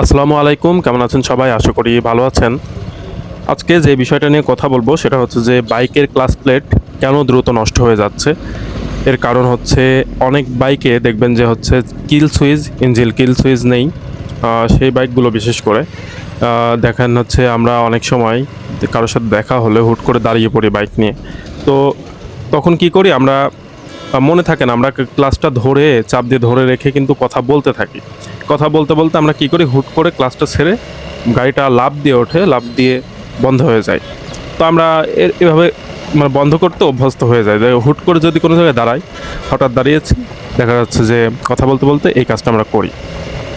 আসসালামু আলাইকুম, কেমন আছেন সবাই? আশা করি ভালো আছেন। আজকে যে বিষয়টা নিয়ে কথা বলব সেটা হচ্ছে যে বাইকের ক্লাস প্লেট কেন দ্রুত নষ্ট হয়ে যাচ্ছে? এর কারণ হচ্ছে অনেক বাইকে দেখবেন যে হচ্ছে কিল সুইচ ইঞ্জিল কিল সুইচ নেই। সেই বাইকগুলো বিশেষ করে। দেখেন হচ্ছে আমরা অনেক সময় কারোর সাথে দেখা হলে হুট করে দাঁড়িয়ে পড়ি বাইক নিয়ে। তো তখন কি করি আমরা মনে থাকে না, আমরা ক্লাসটা ধরে, চাপ দিয়ে ধরে রেখে কিন্তু কথা বলতে থাকি। কথা বলতে বলতে আমরা কি করি, হুট করে ক্লাসটা ছেড়ে গাড়িটা লাভ দিয়ে ওঠে লাভ দিয়ে বন্ধ হয়ে যায়। তো আমরা এভাবে মানে বন্ধ করতে অভ্যস্ত হয়ে যায় হুট করে যদি কোনো জায়গায় দাঁড়াই, হঠাৎ দাঁড়িয়েছি, দেখা যাচ্ছে যে কথা বলতে বলতে এই কাজটা আমরা করি।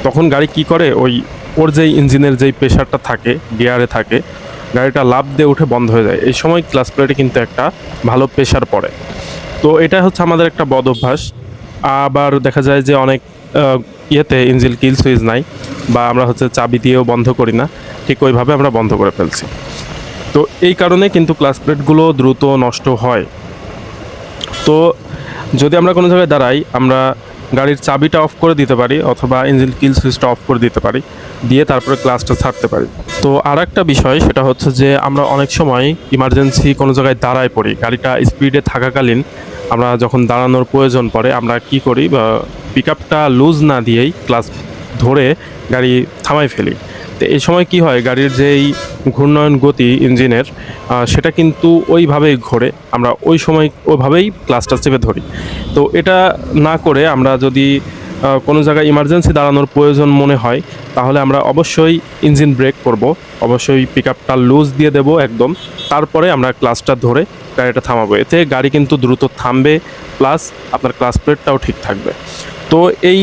তখন গাড়ি কি করে, ওই ওর যেই ইঞ্জিনের যেই প্রেশারটা থাকে, গিয়ারে থাকে, গাড়িটা লাভ দিয়ে উঠে বন্ধ হয়ে যায়। এই সময় ক্লাস প্লেটে কিন্তু একটা ভালো প্রেশার পড়ে। তো এটা হচ্ছে আমাদের একটা বদ অভ্যাস। আবার দেখা যায় যে অনেক ইয়েতে ইঞ্জিল কিল সুইচ নাই বা আমরা হচ্ছে চাবি দিয়েও বন্ধ করি না, ঠিক ওইভাবে আমরা বন্ধ করে ফেলছি। তো এই কারণে কিন্তু ক্লাস প্লেটগুলো দ্রুত নষ্ট হয়। তো যদি আমরা কোনো জায়গায় দাঁড়াই, আমরা গাড়ির চাবিটা অফ করে দিতে পারি অথবা ইঞ্জিন কিল সুইচটা অফ করে দিতে পারি, দিয়ে তারপরে ক্লাসটা ছাড়তে পারি। তো আর একটা বিষয়, সেটা হচ্ছে যে আমরা অনেক সময় ইমার্জেন্সি কোনো জায়গায় দাঁড়ায় পড়ি, গাড়িটা স্পিডে থাকাকালীন আমরা যখন দাঁড়ানোর প্রয়োজন পড়ে, আমরা কি করি, বা পিক আপটা লুজ না দিয়েই ক্লাস ধরে গাড়ি থামাই ফেলি। তো এই সময় কি হয়, গাড়ির যেই ঘূর্ণয়ন গতি ইঞ্জিনের সেটা কিন্তু ওইভাবেই ঘোরে। আমরা ওই সময় ওইভাবেই ক্লাসটা চেপে ধরি। তো এটা না করে আমরা যদি কোনো জায়গায় ইমার্জেন্সি দাঁড়ানোর প্রয়োজন মনে হয়, তাহলে আমরা অবশ্যই ইঞ্জিন ব্রেক করব। অবশ্যই পিক আপটা লুজ দিয়ে দেব একদম। তারপরে আমরা ক্লাসটা ধরে গাড়িটা থামাবো। এতে গাড়ি কিন্তু দ্রুত থামবে প্লাস আপনার ক্লাস প্লেটটাও ঠিক থাকবে। তো এই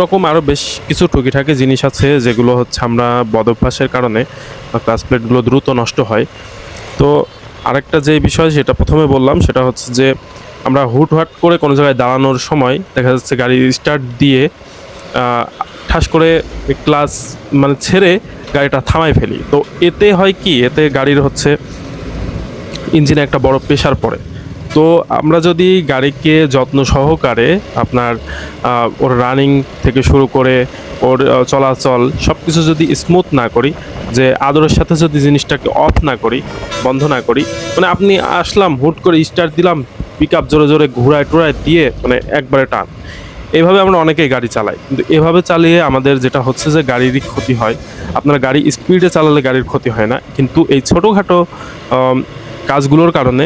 রকম আরও বেশ কিছু টুকিটাকি জিনিস আছে, যেগুলো হচ্ছে আমরা বদভ্যাসের কারণে ক্লাস প্লেটগুলো দ্রুত নষ্ট হয়। তো আরেকটা যে বিষয় সেটা প্রথমে বললাম, সেটা হচ্ছে যে আমরা হুটহাট করে কোনো জায়গায় দাঁড়ানোর সময় দেখা যাচ্ছে গাড়ি স্টার্ট দিয়ে ঠাস করে ক্লাস মানে ছেড়ে গাড়িটা থামাই ফেলি। তো এতে হয় কি? এতে গাড়ির হচ্ছে ইঞ্জিনে একটা বড় প্রেশার পড়ে। তো আমরা যদি গাড়িকে যত্ন সহকারে আপনার ওর রানিং থেকে শুরু করে ওর চলাচল সব কিছু যদি স্মুথ না করি, যে আদরের সাথে যদি জিনিসটাকে অফ না করি, বন্ধ না করি মানে আপনি আসলাম, হুট করে স্টার্ট দিলাম পিক আপ জোরে জোরে ঘুরায় টুরায় দিয়ে মানে একবারে টান। এভাবে আমরা অনেকেই গাড়ি চালাই, কিন্তু এভাবে চালিয়ে আমাদের যেটা হচ্ছে যে গাড়িরই ক্ষতি হয়। আপনার গাড়ি স্পিডে চালালে গাড়ির ক্ষতি হয় না, কিন্তু এই ছোটোখাটো কাজগুলোর কারণে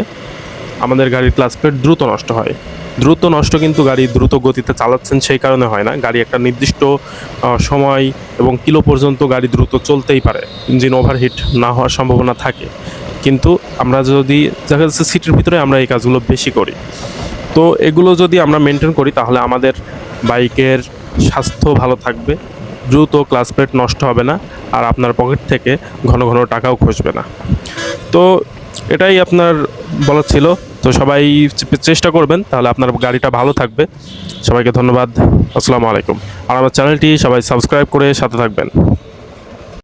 আমাদের গাড়ির ক্লাস প্লেট দ্রুত নষ্ট হয়। দ্রুত নষ্ট কিন্তু গাড়ি দ্রুত গতিতে চালাচ্ছেন সেই কারণে হয় না। গাড়ি একটা নির্দিষ্ট সময় এবং কিলো পর্যন্ত গাড়ি দ্রুত চলতেই পারে। ইঞ্জিন ওভারহিট না হওয়ার সম্ভাবনা থাকে। কিন্তু আমরা যদি, দেখা যাচ্ছে সিটির ভিতরে আমরা এই কাজগুলো বেশি করি। তো এগুলো যদি আমরা মেনটেন করি, তাহলে আমাদের বাইকের স্বাস্থ্য ভালো থাকবে। দ্রুত ক্লাস প্লেট নষ্ট হবে না আর আপনার পকেট থেকে ঘন ঘন টাকাও খসবে না। তো এটাই আপনার বলার ছিল। তো সবাই চেষ্টা করবেন, তাহলে আপনার গাড়িটা ভালো থাকবে। সবাইকে ধন্যবাদ। আসসালামু আলাইকুম। আর আমার চ্যানেলটি সবাই সাবস্ক্রাইব করে সাথে থাকবেন।